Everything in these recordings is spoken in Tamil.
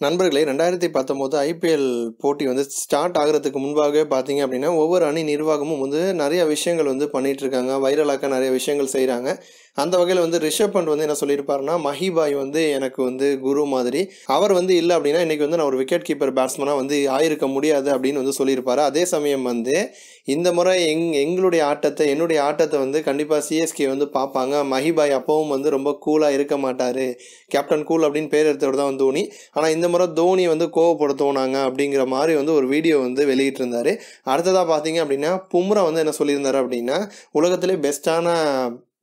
நண்பர்களே ரெண்டாயிரத்தி பத்தொம்போது ஐபிஎல் போட்டி வந்து ஸ்டார்ட் ஆகிறதுக்கு முன்பாகவே பார்த்தீங்க அப்படின்னா ஒவ்வொரு அணி நிர்வாகமும் வந்து நிறைய விஷயங்கள் வந்து பண்ணிகிட்ருக்காங்க இருக்காங்க. வைரலாக்க நிறைய விஷயங்கள் செய்கிறாங்க அந்த வகையில் வந்து ரிஷப் பண்ட் வந்து என்ன சொல்லியிருப்பாருன்னா மஹிபாய் வந்து எனக்கு வந்து குரு மாதிரி. அவர் வந்து இல்லை அப்படின்னா இன்றைக்கி வந்து நான் ஒரு விக்கெட் கீப்பர் பேட்ஸ்மனாக வந்து ஆயிருக்க முடியாது அப்படின்னு வந்து சொல்லியிருப்பார். அதே சமயம் வந்து இந்த முறை எங் எங்களுடைய ஆட்டத்தை என்னுடைய ஆட்டத்தை வந்து கண்டிப்பாக சிஎஸ்கே வந்து பார்ப்பாங்க. மஹிபாய் அப்பவும் வந்து ரொம்ப கூலாக இருக்க மாட்டார். கேப்டன் கூல் அப்படின்னு பேர் எடுத்தவர் தான் தோனி. ஆனால் இந்த முறை தோனி வந்து கோவப்படுத்தோனாங்க அப்படிங்கிற மாதிரி வந்து ஒரு வீடியோ வந்து வெளியிட்டிருந்தார். அடுத்ததாக பார்த்தீங்க அப்படின்னா பும்ரா வந்து என்ன சொல்லியிருந்தார் அப்படின்னா உலகத்திலே பெஸ்ட்டான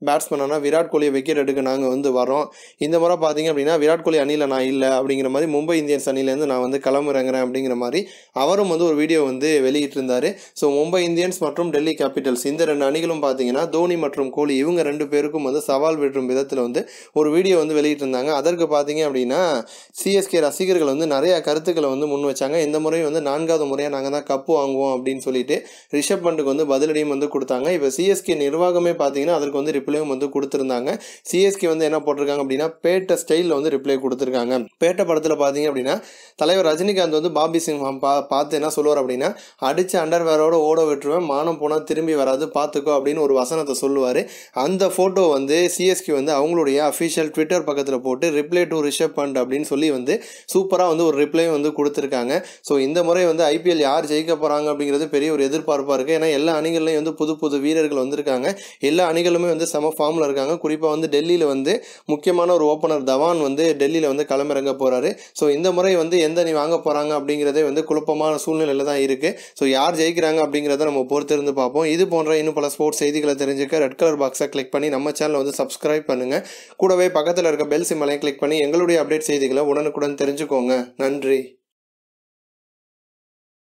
பேட்ஸ்மேனான விராட் கோலியை விக்கெட் எடுக்க நாங்கள் வந்து வரோம் இந்த முறை பார்த்தீங்க அப்படின்னா விராட் கோலி அணியில் நான் இல்லை அப்படிங்கிற மாதிரி மும்பை இந்தியன்ஸ் அணிலேருந்து நான் வந்து கிளம்புறேங்கிறேன் அப்படிங்கிற மாதிரி அவரும் வந்து ஒரு வீடியோ வந்து வெளியிட்டிருந்தார். ஸோ மும்பை இந்தியன்ஸ் மற்றும் டெல்லி கேபிட்டல்ஸ் இந்த ரெண்டு அணிகளும் பார்த்தீங்கன்னா தோனி மற்றும் கோலி இவங்க ரெண்டு பேருக்கும் வந்து சவால் விடும் விதத்தில் வந்து ஒரு வீடியோ வந்து வெளியிட்டிருந்தாங்க. அதற்கு பார்த்தீங்க அப்படின்னா சிஎஸ்கே ரசிகர்கள் வந்து நிறையா கருத்துக்களை வந்து முன் வச்சாங்க. இந்த முறையும் வந்து நான்காவது முறையாக நாங்கள் தான் கப்பு வாங்குவோம் அப்படின்னு சொல்லிட்டு ரிஷப் பண்டுக்கு வந்து பதிலடியும் வந்து கொடுத்தாங்க. இப்போ சிஎஸ்கே நிர்வாகமே பார்த்தீங்கன்னா அதற்கு வந்து ரிப்ளையும் வந்து கொடுத்துருந்தாங்க. சிஎஸ்கே வந்து என்ன போட்டிருக்காங்க அப்படின்னா பேட்ட ஸ்டைலில் வந்து ரிப்ளை கொடுத்துருக்காங்க. பேட்ட படத்தில் பார்த்தீங்க அப்படின்னா தலைவர் ரஜினிகாந்த் வந்து பாபி சிங் பா பார்த்து என்ன சொல்லுவார் அப்படின்னா அடித்து அண்டர்வேரோட ஓட விட்டுருவேன் மானம் போனால் திரும்பி வராது பார்த்துக்கோ அப்படின்னு ஒரு வசனத்தை சொல்லுவார். அந்த ஃபோட்டோ வந்து சிஎஸ்கே வந்து அவங்களுடைய அஃபிஷியல் ட்விட்டர் பக்கத்தில் போட்டு ரிப்ளை டு ரிஷப் பண்ட் அப்படின்னு சொல்லி வந்து சூப்பராக வந்து ஒரு ரிப்ளையும் வந்து கொடுத்துருக்காங்க. ஸோ இந்த முறை வந்து ஐபிஎல் யார் ஜெயிக்க போகிறாங்க அப்படிங்கிறது பெரிய ஒரு எதிர்பார்ப்பாக இருக்குது ஏன்னா எல்லா அணிகள்லையும் வந்து புது புது வீரர்கள் வந்திருக்காங்க. எல்லா அணிகளுமே வந்து செம ஃபார்மில் இருக்காங்க. குறிப்பாக வந்து டெல்லியில் வந்து முக்கியமான ஒரு ஓப்பனர் தவான் வந்து டெல்லியில் வந்து களமிறங்க போகிறாரு ஸோ இந்த முறை வந்து எந்த அணி வாங்க போகிறாங்க அப்படிங்கிறதே வந்து குழப்பமான சூழ்நிலையில் தான் இருக்குது ஸோ யார் ஜெயிக்கிறாங்க அப்படிங்கிறத நம்ம பொறுத்திருந்து பார்ப்போம். இது போன்ற இன்னும் பல ஸ்போர்ட்ஸ் செய்திகளை தெரிஞ்சுக்க ரெட் கலர் பாக்ஸை கிளிக் பண்ணி நம்ம சேனலை வந்து சப்ஸ்கிரைப் பண்ணுங்கள் கூடவே பக்கத்தில் இருக்க பெல் சிம்மலையும் கிளிக் பண்ணி எங்களுடைய அப்டேட் செய்திகளை உடனுக்குடன் தெரிஞ்சுக்கோங்க. நன்றி.